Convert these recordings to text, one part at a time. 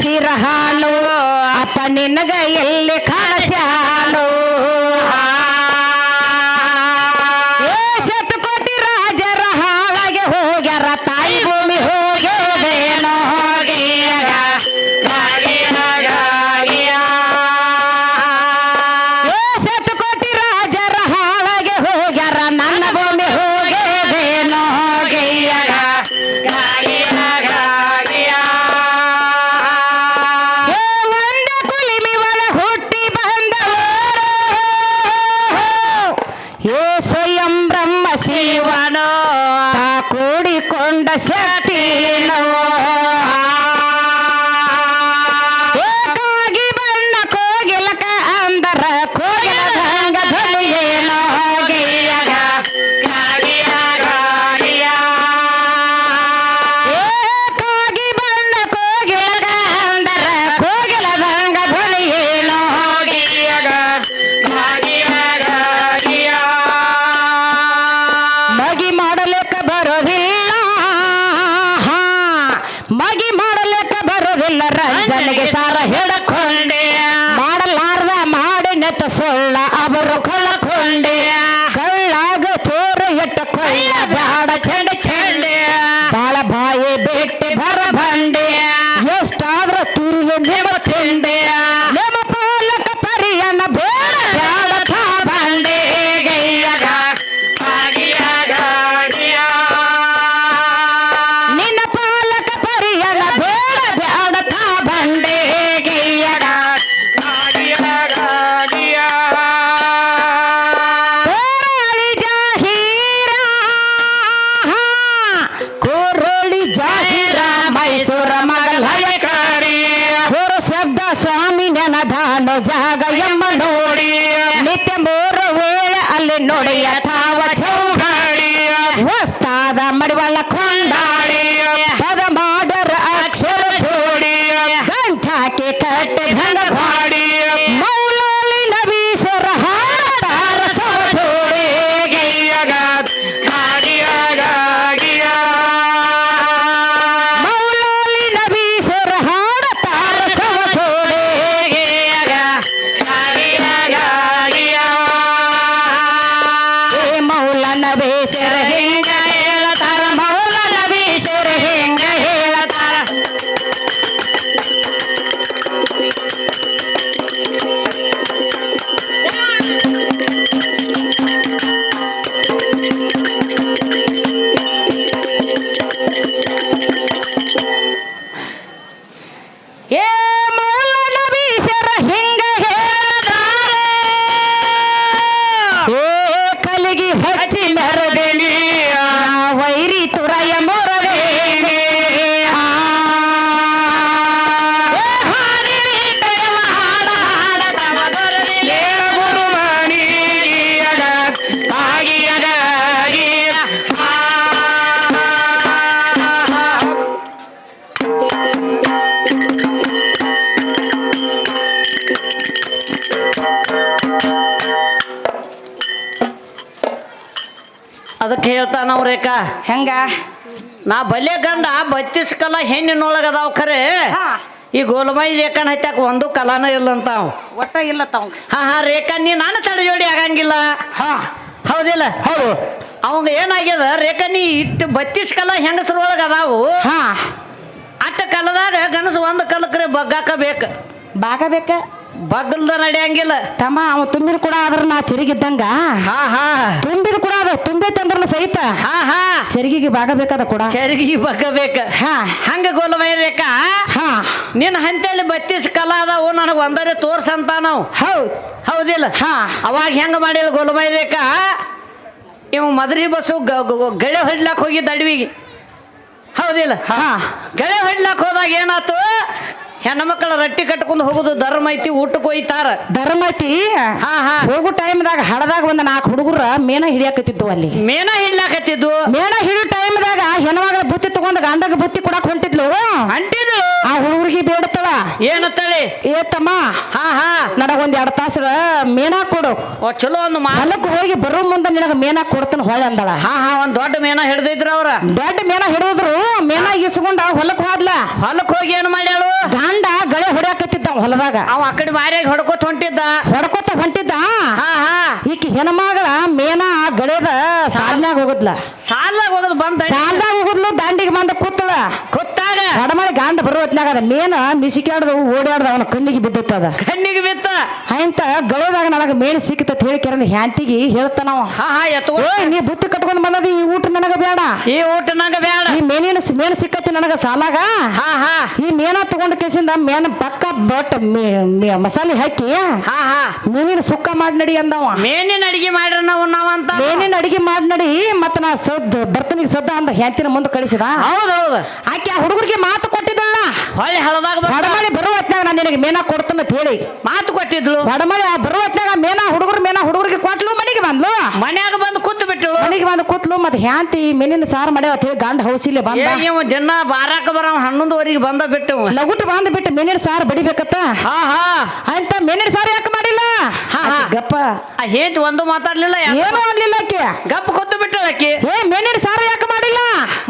ನೀರ ಹಾಲು ಅಪ್ಪ ನಿನಗ ಎಲ್ಲಿ ಕಾಣಸ್ಯಾನು ಮಡಿವಳ ಕೊಂಡಾಡಿ ಹೇಳ್ತಾನ ರೇಖಾ ಹೆಂಗ? ನಾ ಬಲ್ಯ ಗಂಡ ಬತ್ತಿಸ್ ಕಲ ಹೆಣ್ಣಿನೊಳಗ ಅದಾವ ಖರೆ. ಈ ಗೋಲ್ಮೈ ರೇಖಾನ ಹತ್ತಾಕ ಒಂದು ಕಲಾನ ಇಲ್ಲ ಅಂತ ಅವ್ ಒಟ್ಟ ಇಲ್ಲ ತಾವ್ ಹಾ ಹಾ ರೇಖಾ ನೀ ನಾನು ತಡೆ ಜೋಡಿ ಆಗಂಗಿಲ್ಲ. ಹಾ. ಹೌದಿಲ್ಲ? ಹೌದು. ಅವಂಗ ಏನಾಗ್ಯದ? ರೇಖಾ ನೀ ಇಟ್ಟು ಬತ್ತಿಸ್ ಕಲ ಹೆಂಗಸ್ರೊಳಗ ಅದಾವು ಹಾ. ಅಟ್ಟ ಕಲದಾಗ ಗನಸು ಒಂದು ಕಲಕ್ರೆ ಬಗ್ಗಾಕ ಬೇಕು ಬಾಗ ಬೇಕ ಬಗ್ಗಲ್ದ ನಡೆಯಂಗಿಲ್ಲ. ತಮ್ಮ ಅವ ತುಂಬಿದ ಕೂಡ ಆದ್ರ ನಾ ಚಿರಿಗಿದ್ದಂಗ? ಹಾ ಹಾ. ತುಂಬಿದ ಕೂಡ ಅದ ತುಂಬೈತಂದ್ರ ಸಹಿತ? ಹಾ ಹಾ. ಚೆರಿಗಿಗೆ ಬಾಗಬೇಕಾದ ಕೂಡ? ಚರಿಗೆ ಬಗ್ಗಬೇಕ ಹಾ. ಹಂಗ ಗೋಲ ರೇಖಾ ಹಾ. ನಿನ್ನ ಹಂತೇಳಿ ಬತ್ತಿಸ್ ಕಲಾ ಅದಾವು ನನಗೆ ಒಂದರೆ ತೋರ್ಸಂತ ನಾವು ಹೌದ್. ಹೌದಿಲ್ಲ? ಹಾ. ಅವಾಗ ಹೆಂಗ ಮಾಡಿಲ್ಲ ಗೋಲ ರೇಖಾ ಇವ್ ಮದ್ರಿ ಬಸ್ಸು ಗ- ಗ- ಗ- ಗಳೆ ಹೊಡ್ಲಾಕ್ ಹೋಗಿದ್ದ ಅಡವಿಗೆ. ಹೌದಿಲ್ಲ? ಹಾ. ಗಳೆ ಹೊಡ್ಲಾಕ್ ಹೋದಾಗ ಏನಾತು? ಹೆಣ್ಮಕ್ಳ ರಟ್ಟಿ ಕಟ್ಕೊಂಡು ಹೋಗುದು ಧರ್ಮ ಐತಿ ಊಟಕ್ಕೆ ಒಯ್ತಾರ. ಧರ್ಮ ಐತಿ? ಹಾ ಹಾ. ಹೋಗೋ ಟೈಮ್ದಾಗ ಹಡದಾಗ ಒಂದ್ ನಾಲ್ಕು ಹುಡುಗರ ಮೇನ ಹಿಡಿಯಾಕತ್ತಿದ್ವು ಅಲ್ಲಿ. ಮೇನ ಹಿಡ್ಲಾಕತ್ತಿದ್ದು? ಮೇನ ಹಿಡಿಯೋ ಟೈಮ್ದಾಗ ಹೆಣ್ಮಗಳ ಬುತ್ತಿ ತಗೊಂಡ್ ಗಂಡಗ ಬುತ್ತಿ ಕೊಡಕ್ ಹೊಂಟಿದ್ಲು. ಅಂಟಿದ್ಲು ಆ ಹುಡುಗರಿಗೆ ಬೇಡತ್ತವ ಏನತ್ತಳಿ ಏ ತಮ್ಮ ಹಾ ಹಾ. ನನಗ ಒಂದ್ ಎರಡ್ ತಾಸ ಮೇನ ಕೊಡು. ಓ ಚಲೋ ಒಂದು ಮಾಲಕ್ ಹೋಗಿ ಬರೋ ಮುಂದೆ ನಿನಗ ಮೇನ ಕೊಡ್ತಾನ ಹೊಳೆ ಅಂದಳ. ಹಾ ಹಾ ಒಂದ್ ದೊಡ್ಡ ಮೇನ ಹಿಡ್ದಿದ್ರ ಅವ್ರ. ದೊಡ್ಡ ಮೇನ ಹಿಡಿದ್ರು ಮೇನ ಇಸ್ಕೊಂಡ ಹೊಲಕ್ ಹೋದ್ಲ. ಹೊಲಕ್ ಹೋಗಿ ಏನ್ ಗಳೆ ಹೊಡ್ಯಾಕತ್ತಿದ್ದ ಹೊಲದಾಗ. ಅವ ಆ ಕಡೆ ಮಾರ್ಯಾಗ ಹೊಡ್ಕೋತ ಹೊಂಟಿದ್ದ. ಹೊಡ್ಕೊತ ಹೊಂಟಿದ್ದ? ಹಾ ಹಾ. ಈಕಿ ಹೆಣ್ಮಗಳ ಮೇನ ಗಳೆದ ಸಾಲ್ನಾಗ ಹೋಗದ್ಲ. ಸಾಲಾಗ ಹೋಗದ್ ಬಂದ ಸಾಲ್ದಾಗ ಹೋಗದ್ಲು ದಾಂಡಿಗೆ ಬಂದ ಕೂತಳ. ಕುತ್ತಾಗ ಹೊಡಮಳಿ ಗಾಂಡ ಬರೋ ಹೊತ್ನಾಗ ಅದ ಮೇನ ಮಿಸಿಕ್ಯಾಡ್ದು ಓಡಾಡ್ದ ಅವನ ಕಣ್ಣಿಗೆ ಬಿದ್ದಿತ್ತದ ಕಣ್ಣಿಗೆ ಬಿತ್ತ. ಅಂತ ಗಳೆದಾಗ ನನಗ ಮೇನ್ ಸಿಕ್ತತ್ ಹೇಳಿ ಕೆರನ್ ಹ್ಯಾಂತಿಗೆ ಹೇಳ್ತಾನವ ಹಾ ಹಾ ಏ ನೀ ಬುತ್ತಿ ಕಟ್ಕೊಂಡ್ ಬಂದದ ಈ ಊಟ ನನಗ ಬೇಡ ಈ ಊಟ ನಂಗ ಬೇಡ ಈ ಮೇನಿನ ಮೇನ್ ಸಿಕ್ಕತ್ತಿ ನನಗ ಸಾಲಾಗ. ಹಾ ಹಾ. ಈ ಮೇನ ತಗೊಂಡ ಕೇಸಿಂದ ಮೇನ ಪಕ್ಕ ಬಟ್ ಮಸಾಲೆ ಹಾಕಿ ಹಾ ಹಾ. ಮೀನಿನ ಸುಕ್ಕ ಮಾಡಿ ನಡಿ ಅಂದವ. ಮೇನಿನ ಅಡಿಗೆ ಮಾಡ್ರ ನಾವು ನಾವಂತ ಮೇನಿನ ಅಡಿಗೆ ಮಾಡಿ ನಡಿ ಮತ್ತ ನಾ ಸದ್ದು ಬರ್ತನಿಗೆ ಸದ್ದ ಅಂದ ಹೆಂತಿನ ಮುಂದೆ ಕಳಿಸಿದ. ಹೌದೌದು ಆಕೆ ಆ ಹುಡುಗರಿಗೆ ಮಾತು ಕೊಟ್ಟಿದ್ದಲ್ಲ. ಹೊಳ್ಳಿ ಹಳದಾಗ ಬಡಮಾಳಿ ಬರುವ ಹೊತ್ನಾಗ ನಾನು ನಿನಗೆ ಮೇನಾ ಕೊಡ್ತಾನ ಅಂತ ಹೇಳಿ. ಮಾತು ಕೊಟ್ಟಿದ್ಳು ಬಡಮಾಳಿ ಆ ಬರುವ ಹೊತ್ನಾಗ ಮೇನ ಹುಡುಗರು ಮೇನಾ ಹುಡುಗರಿಗೆ ಕೊಟ್ಲು ಮನೆಗೆ ಬಂದ್ಲು. ಮನ್ಯಾಗ ಬಂದು ಮನೆಗೆ ಬಂದು ಕೂತ್ಲು ಮತ್ತೆ ಹ್ಯಾಂತಿ ಮೆನಿನ ಸಾರು ಮಾಡ್ಯಾವ ಅಂತ ಹೇಳಿ ಗಂಡ ಹೌಸಿಲೆ ಬಂದ. ಜನ ಇವ ದಿನ ಬಾರಾಕ ಬರ ಹನ್ನೊಂದುವರೆಗೆ ಬಂದ ಬಿಟ್ಟು ಲಗುಟ್ ಬಂದ್ ಬಿಟ್ಟು ಮೆನಿನ ಸಾರು ಬಡಿಬೇಕತ್ತ? ಹಾ ಹಾ. ಅಂತ ಮೆನಿನ ಸಾರು ಯಾಕೆ ಮಾಡಿಲ್ಲ? ಹಾ, ಹಾ. ಆಕಿ ಗಪ್ಪ. ಆ ಹೇಂತಿ ಒಂದು ಮಾತಾಡ್ಲಿಲ್ಲ? ಏನು ಅನ್ಲಿಲ್ಲ ಆಕೆ. ಗಪ್ಪ ಕೂತು ಬಿಟ್ಟು ಆಕಿ. ಏ ಮೇನಿನ ಸಾರು ಯಾಕೆ ಮಾಡಿಲ್ಲ?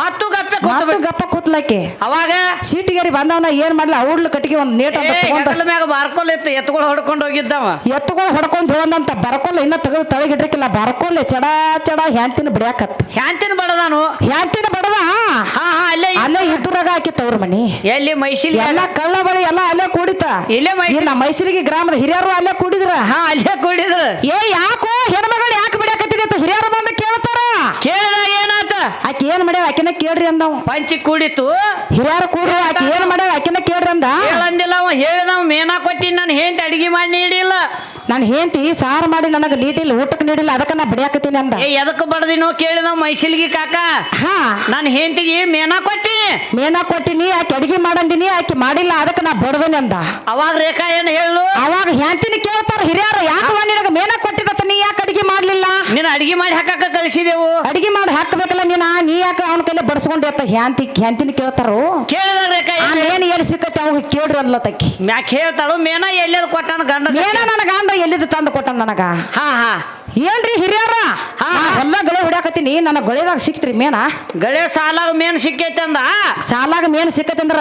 ಮತ್ತು ಗಪ್ಪೆ ಕೂತು ಮತ್ತು ಬಿಟ್ಟು. ಗಪ್ಪ ಕೂತ್ಲಾಕೆ ಅವಾಗ? ಸೀಟಿಗೇರಿ ಬಂದವನ ಏನ್ ಮಾಡ್ಲ? ಅವ್ಳ ಕಟ್ಟಿಗೆ ಒಂದು ನೇಟ್ ಅಂತ ಏ ತಗೊಂಡ ಹೆಗಲ ಮ್ಯಾಗ ಬಾರ್ಕೋಲ್ ಇತ್ತು ಎತ್ಗಳು ಹೊಡ್ಕೊಂಡು ಹೋಗಿದ್ದವ. ಎತ್ತುಗಳು ಹೊಡ್ಕೊಂಡ್ ಹೋದಂತ ಬರ್ಕೊಲ್ಲ ಇನ್ನ ತೆಗೆದು ತಳಗಿಡ್ರಿಕಿಲ್ಲ ಬರ್ಕೊಲ್ಲೆ ಚಡಾ ಚಡ ಹ್ಯಾಂತಿನ ಬಿಡ್ಯಾಕತ್ ಹ್ಯಾಂತಿನ ಬಡದಾನು? ಹ್ಯಾಂತಿನ ಬಡದ? ಹಾ ಹಾ ಅಲ್ಲೇ ಅಲ್ಲೇ ಇದ್ರಾಗ ಹಾಕಿ ತವ್ರ ಮನಿ. ಎಲ್ಲಿ ಮೈಸಿಲಿ ಎಲ್ಲ ಕಳ್ಳ ಬಳಿ ಎಲ್ಲ ಅಲ್ಲೇ ಕೂಡಿತ ಇಲ್ಲೇ ಮೈಸಿಲಿ ಇಲ್ಲ ಮೈಸೂರಿಗೆ ಗ್ರಾಮದ ಹಿರಿಯರು ಅಲ್ಲೇ ಕೂಡಿದ್ರ? ಹಾ ಅಲ್ಲೇ ಕೂಡಿದ್ರು. ಏ ಯಾಕೋ ಹೆಣ್ಮಗಳು ಯಾಕೆ ಬಿಡಾಕತ್ತಿದೆ ಅಂತ ಹಿರಿಯರು ಬಂದು ಕೇಳ್ತಾರ? ಕೇಳಿದ ಏನಾತ? ಆಕೆ ಏನ್ ಮಾಡ್ಯಾವ ಆಕಿನ ಕೇಳ್ರಿ ಅಂದ ಪಂಚಿ ಕೂಡಿತು ಹಿರಿಯರು ಕೂಡ್ರಿ ಆಕೆ ಏನ್ ಮಾಡ್ಯಾವ ಆಕಿನ ಕೇಳ್ರಿ ಅಂದ. ಹೇಳಂದಿಲ್ಲ ಅವ. ಹೇಳಿದ ಮೇನಾ ಕೊಟ್ಟಿ ನಾನು ಹೇಂತ ಅಡಿಗೆ ಮಾಡಿ ನೀಡಿಲ್ಲ. ನಾನು ಹೇಂತಿ ಸಾರು ಮಾಡಿ ನನಗೆ ನೀಡಿಲ್ಲ ಊಟಕ್ಕೆ ನೀಡಿಲ್ಲ ಅದಕ್ಕೆ ನಾ ಬಿಡ್ಯಾಕತ್ತೀನಿ ಅಂದ. ಏ ಎದಕ್ಕೆ ಬಡದಿನೋ ನಾವು ಮೈಸಿಲ್ಗಿ ಕಾಕ? ಹಾ. ನಾನು ಹೇಂತಿಗೆ ಮೇನಾ ಕೊಟ್ಟಿ. ಮೇನಾ ಕೊಟ್ಟಿನಿ ಆಕೆ ಅಡಿಗೆ ಮಾಡಂದಿನಿ ಆಕೆ ಮಾಡಿಲ್ಲ ಅದಕ್ಕೆ ನಾ ಬಡದನಿ ಅಂದ. ಅವಾಗ ರೇಖಾ ಏನು ಹೇಳು? ಅವಾಗ ಹೇಂತಿನಿ ಕೇಳ್ತಾರ ಹಿರಿಯರು ಯಾಕವ ನಿನಗೆ ಮೇನಾ ಕೊಟ್ಟಿದತ್ತ ನೀ ಯಾಕೆ ಅಡಿಗೆ ಮಾಡ್ಲಿಲ್ಲ? ನೀನು ಅಡಿಗೆ ಮಾಡಿ ಹಾಕಾಕ ಕಳಿಸಿದೆವು. ಅಡಿಗೆ ಮಾಡಿ ಹಾಕಬೇಕಲ್ಲ ನೀನ? ನೀ ಯಾಕೆ ಅವನ ಕೈಲಿ ಬಡಿಸ್ಕೊಂಡೆ ಅಂತ ಹ್ಯಾಂತಿ ಹ್ಯಾಂತಿನ ಕೇಳ್ತಾರೋ? ಆ ಏನು ಎಲ್ಲಿ ಸಿಕ್ಕತ್ತೆ ಅವಾಗ ಕೇಳ್ರಿ ಅನ್ಲತ್ತಕ್ಕಿ ಮ್ಯಾಕ್ ಹೇಳ್ತಾಳು ಮೇನ ಎಲ್ಲೆದು ಕೊಟ್ಟಾನ ಗಂಡ ಮೇನ ನನಗ ಗಂಡ ಎಲ್ಲಿದ್ದು ತಂದು ಕೊಟ್ಟ ನನಗ? ಹಾ ಹಾ. ಏನ್ರಿ ಹಿರಿಯರ? ಹಾ. ಹೊಲ ಗಳೆ ಹೊಡ್ಯಾಕತ್ತೀನಿ ನನ್ನ ಗೊಳೆದಾಗ ಸಿಕ್ತ್ರಿ ಮೇನ. ಗಳೆ ಸಾಲಾಗ ಮೇನ್ ಸಿಕ್ಕೈತೆ ಅಂದ. ಸಾಲಾಗ ಮೇನ್ ಸಿಕ್ಕತ್ತಂದ್ರ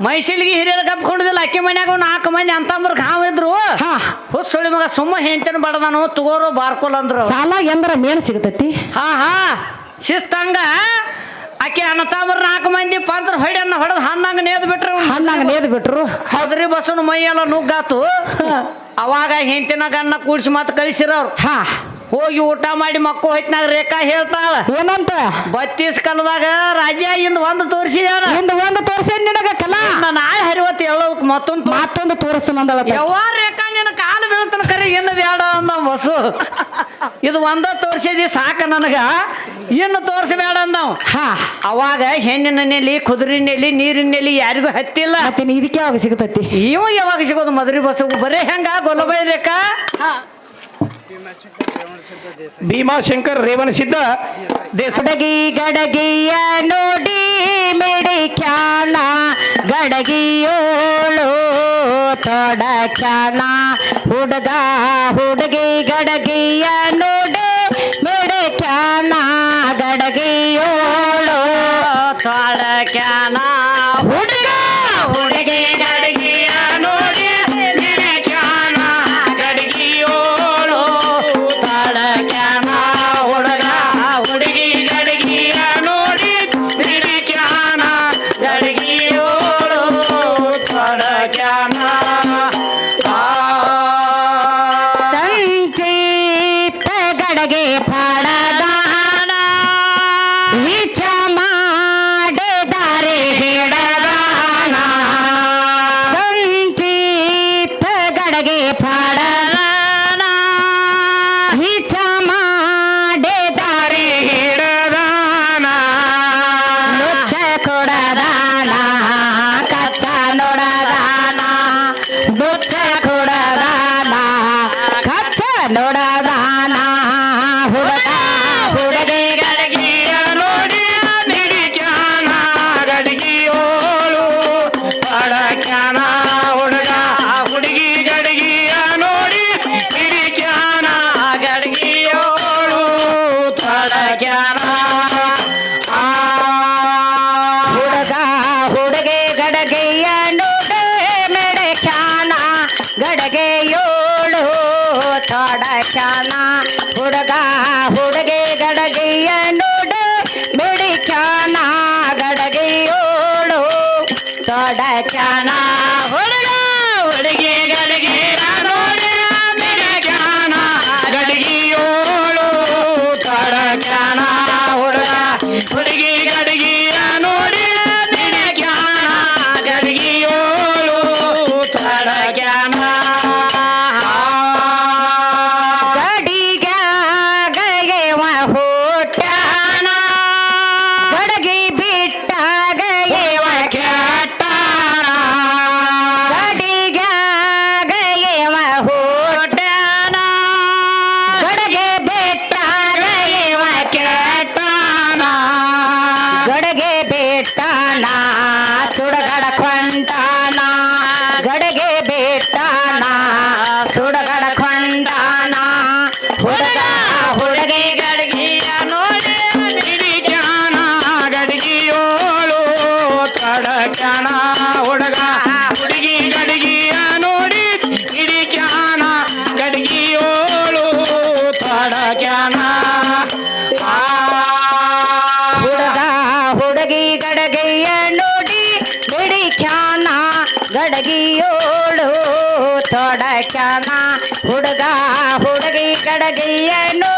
ಮೈಸೂರಿಗೆ ಹಿರಿಯರ ಕಪ್ಕೊಂಡಿದ್ದಿಲ್ಲ ಅಕ್ಕಿ ಮನ್ಯಾಗ ನಾಲ್ಕು ಮಂದಿ ಅಂತಂಬ್ರ ಹಾವ್ ಇದ್ರು. ಹಾ. ಹುಸ್ಸುಳಿ ಮಗ ಸುಮ್ಮ ಹೆಂತನ ಬಡದಾನು ತಗೋರು ಬಾರ್ಕೊಲ್ ಅಂದ್ರು. ಸಾಲಾಗ ಎಂದ್ರ ಮೇನ್ ಸಿಗತೈತಿ? ಹಾ ಹಾ. ಶಿಸ್ತಂಗ ಆಕೆ ಅನ್ನತಾಮ್ರ ನಾಲ್ಕು ಮಂದಿ ಪಂತ್ರ ಹೊಡೆಯನ್ನ ಹೊಡೆದು ಹಣ್ಣಂಗ ನೇದ್ ಬಿಟ್ರು. ಹಣ್ಣಂಗ ನೇದ್ ಬಿಟ್ರು. ಹೌದ್ರಿ ಬಸವನ ಮೈ ಎಲ್ಲ ನುಗ್ಗಾತು ಅವಾಗ ಹೆಂತಿನ ಗಣ್ಣ ಕೂಡಿಸಿ ಮತ್ತೆ ಕಳಿಸಿರವ್ರು ಹಾ. ಹೋಗಿ ಊಟ ಮಾಡಿ ಮಕ್ಕಳು ಹೊಯ್ತಿನಾಗ ರೇಖಾ ಹೇಳ್ತಾಳ ಏನಂತ? ಬತ್ತೀಸ್ ಕಲದಾಗ ರಾಜ್ಯ ಇಂದ ಒಂದು ತೋರಿಸಿದ ಇಂದ ಒಂದು ತೋರ್ಸೇನ್ ನಿನಗ ಕಲಾ? ನಾಳೆ ಹರಿವತ್ತು ಹೇಳೋದಕ್ಕೆ ಮತ್ತೊಂದು ಮತ್ತೊಂದು ತೋರಿಸ್ತಾನಂದಳ ಯಾವ ರೇಖಾ ನಿನ್ನ ಕಾಲು ಬೀಳ್ತಾನ ಕರೆ ಇನ್ನು ಬೇಡ ಅಂದ ಬಸ್ಸು ಇದು ಒಂದ ತೋರ್ಸಿದಿ ಸಾಕ ನನಗ ಇನ್ನು ತೋರಿಸಬೇಡ ನಾವು ಹಾ. ಅವಾಗ ಹೆಣ್ಣಿನ ನೆಲಿ ಕುದುರೆ ನೆಲಿ ನೀರಿನ ನೆಲಿ ಯಾರಿಗೂ ಹತ್ತಿಲ್ಲ. ಇದಕ್ಕೆ ಯಾವಾಗ ಸಿಗತೈತಿ? ಇವ ಯಾವಾಗ ಸಿಗೋದು? ಮದ್ರಿ ಬಸ್ ಬರೇ ಹೆಂಗ? ಗೊಲ್ಲಬೈ ರೇಖಾ? ಭೀಮಾಶಂಕರ್ ರೇವಣ ಸಿದ್ಧ. ಗಡಗಿ ಗಡಗಿಯ ನೋಡಿ ಮಿಡಿಕ್ಯಾಣ ಗಡಗಿಯೋಳು ತೊಡಕ್ಯಾಣ ಹುಡುಗ ಹುಡುಗಿ ಗಡಗಿಯ ನೋಡಿ ಬಿಡಕ್ಯಾನ ಹುಡುಗ ಹುಡುಗಿ ಗಡಗಿಯ ನೋಡು ಬಿಡಿಕ್ಯಾನ ಗಡಗಿಯೋಳು. ತೊಡಕ್ಯಾನ ಹುಡುಗ ಹುಡುಗಿ ಗಡಗಿ ಹುಡುಗ ಹುಡುಗಿ ಕಡಗೆಯನು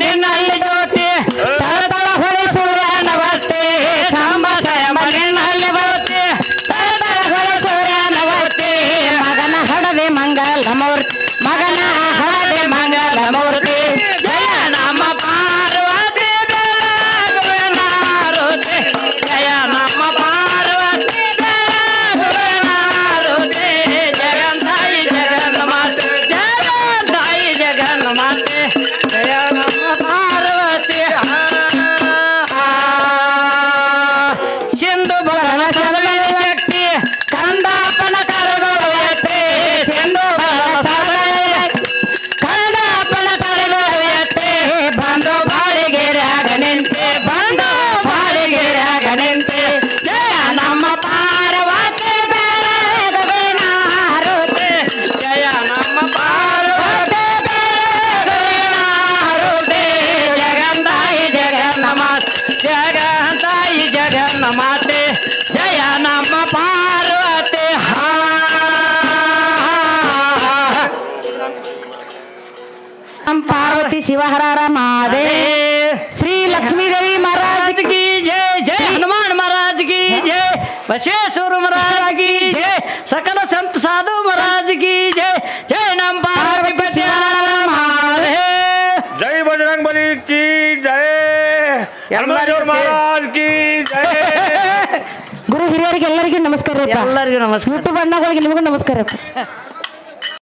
করে নাই ನಮ್ಮ ಪಾರ್ವತಿ ಶಿವಹರಾರ ಮಾದೇ ಶ್ರೀ ಲಕ್ಷ್ಮೀ ದೇವಿ ಮಹಾರಾಜ್ महाराज की जय जय हनुमान महाराज की जय बसवेश्वर महाराज की जय सकल संत साधु महाराज की जय जय नम पार्वती पति महादेव जय बजरंग बली की जय ಎಲ್ಲರಿಗೂ हनुमान महाराज की जय ಗುರು ಹಿರಿಯರಿಗೆ ಎಲ್ಲರಿಗೂ ನಮಸ್ಕಾರ ಎಲ್ಲರಿಗೂ ನಮಸ್ಕಾರ ಯೂಟ್ಯೂಬ್ ಅಣ್ಣಗಳಿಗೆ ನಿಮಗೂ ನಮಸ್ಕಾರ